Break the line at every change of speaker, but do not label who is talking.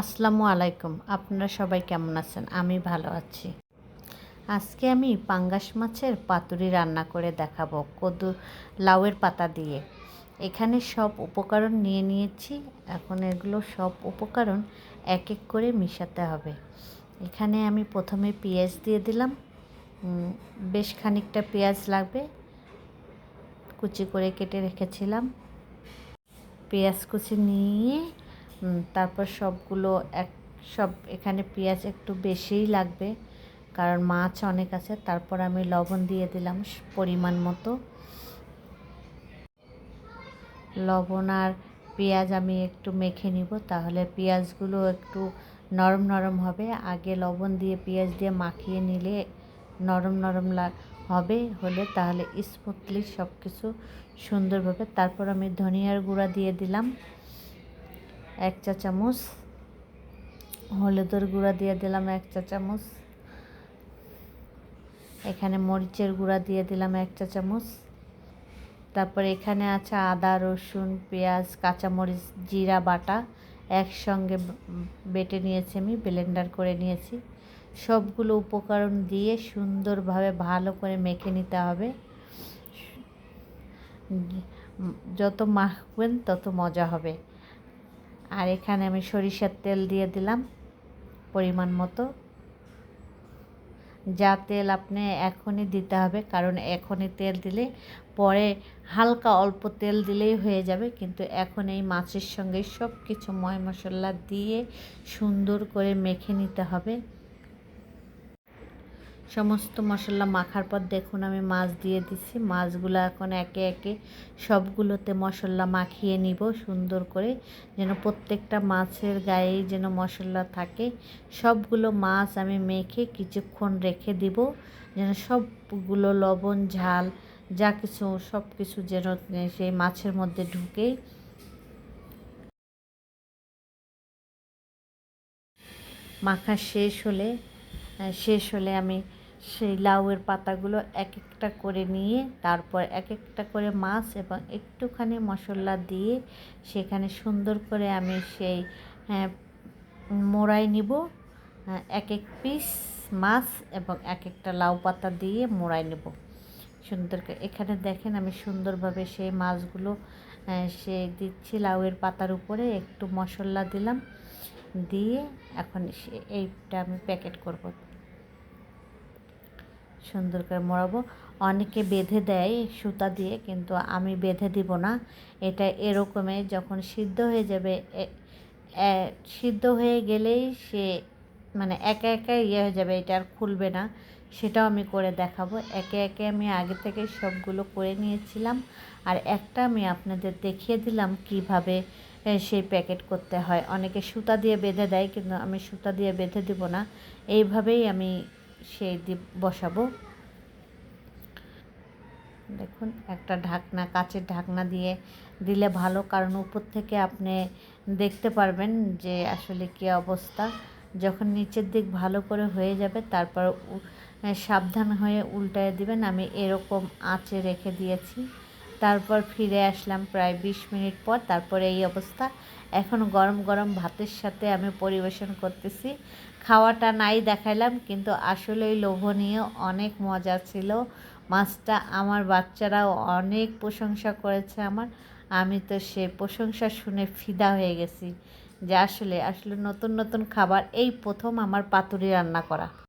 আসসালামু আলাইকুম। আপনারা সবাই কেমন আছেন? আমি ভালো আছি। আজকে আমি পাঙ্গাস মাছের পাতুরি রান্না করে দেখাবো কদু লাউয়ের পাতা দিয়ে। এখানে সব উপকরণ নিয়ে নিয়েছি। এখন এগুলো সব উপকরণ এক এক করে মিশাতে হবে। এখানে আমি প্রথমে পেঁয়াজ দিয়ে দিলাম। বেশ খানিকটা পেঁয়াজ লাগবে। কুচি করে কেটে রেখেছিলাম। পেঁয়াজ কুচি নিয়ে তারপর সবগুলো এক, সব এখানে পেঁয়াজ একটু বেশিই লাগবে, কারণ মাছ অনেক আছে, তারপর আমি লবণ দিয়ে দিলাম পরিমাণ মতো। লবণ আর পেঁয়াজ আমি একটু মেখে নিব, তাহলে পেঁয়াজগুলো একটু নরম নরম হবে। আগে লবণ দিয়ে পেঁয়াজ দিয়ে মাখিয়ে নিলে নরম নরম হবে, হলে তাহলে স্মুথলি সব কিছু সুন্দরভাবে। তারপর আমি ধনিয়ার গুঁড়া দিয়ে দিলাম। এক চা চামচ। হলুদের গুঁড়া দিয়ে দিলাম এক চা চামচ। এখানে মরিচের গুঁড়া দিয়ে দিলাম এক চা চামচ। তারপর এখানে আছে আদা, রসুন, পেঁয়াজ, কাঁচামরিচ, জিরা, বাটা একসঙ্গে বেটে নিয়েছি আমি, ব্লেন্ডার করে নিয়েছি। সবগুলো উপকরণ দিয়ে সুন্দরভাবে ভালো করে মেখে নিতে হবে। যত মাখবেন তত মজা হবে। আর এখানে আমি সরিষার তেল দিয়ে দিলাম পরিমাণ মতো। যা তেল আপনি এখনই দিতে হবে, কারণ এখনই তেল দিলে পরে হালকা অল্প তেল দিলেই হয়ে যাবে, কিন্তু এখন এই মাছের সঙ্গে সব কিছু ময় মশলা দিয়ে সুন্দর করে মেখে নিতে হবে। সমস্ত মশলা মাখার পর দেখুন আমি মাছ দিয়ে দিছি। মাছগুলো এখন একে একে সবগুলোতে মশলা মাখিয়ে নিব সুন্দর করে, যেন প্রত্যেকটা মাছের গায়ে যেন মশলা থাকে। সবগুলো মাছ আমি মেখে কিছুক্ষণ রেখে দিব, যেন সবগুলো লবণ, ঝাল, যা কিছু সব কিছু যেন সেই মাছের মধ্যে ঢুকে। মাখা শেষ হলে শেষ হলে আমি সেই লাউয়ের পাতাগুলো এক একটা করে নিয়ে তারপর এক একটা করে মাছ এবং একটুখানি মশলা দিয়ে সেখানে সুন্দর করে আমি সেই হ্যাঁ, মোড়াই নিব। এক এক পিস মাছ এবং এক একটা লাউ পাতা দিয়ে মোড়াই নেব। সুন্দর করে এখানে দেখেন আমি সুন্দরভাবে সেই মাছগুলো সে দিচ্ছি লাউয়ের পাতার উপরে একটু মশলা দিলাম। দিয়ে এখন এইটা আমি প্যাকেট করব। সুন্দর করে মোড়াবো। অনেকে বেঁধে দেয় সুতা দিয়ে, কিন্তু আমি বেঁধে দিব না। এটা এরকমই যখন সিদ্ধ হয়ে যাবে সিদ্ধ হয়ে গেলেই সে মানে একা একা ইয়ে হয়ে যাবে, এটা আর খুলবে না। সেটাও আমি করে দেখাবো। একে একে আমি আগে থেকে সবগুলো করে নিয়েছিলাম। আর একটা আমি আপনাদের দেখিয়ে দিলাম কীভাবে সেই প্যাকেট করতে হয়। অনেকে সুতা দিয়ে বেঁধে দেয়, কিন্তু আমি সুতা দিয়ে বেঁধে দিব না। এইভাবেই আমি সেই দিয়ে বসাবো। দেখুন, একটা ঢাকনা, কাচের ঢাকনা দিয়ে দিলে ভালো, কারণ উপর থেকে আপনি দেখতে পারবেন যে আসলে কী অবস্থা। যখন নিচের দিক ভালো করে হয়ে যাবে, তারপর সাবধান হয়ে উল্টায় দিবেন। আমি এরকম আঁচে রেখে দিয়েছি। তারপর ফিরে আসলাম প্রায় বিশ মিনিট পর। তারপরে এই অবস্থা। এখন গরম গরম ভাতের সাথে আমি পরিবেশন করতেছি। খাওয়াটা নাই দেখাইলাম, কিন্তু আসলেই লোভনীয়। অনেক মজা ছিল। মাছটা আমার বাচ্চারাও অনেক প্রশংসা করেছে আমার। আমি তো সে প্রশংসা শুনে ফিদা হয়ে গেছি যে আসলে আসলে নতুন নতুন খাবার, এই প্রথম আমার পাতুরি রান্না করা।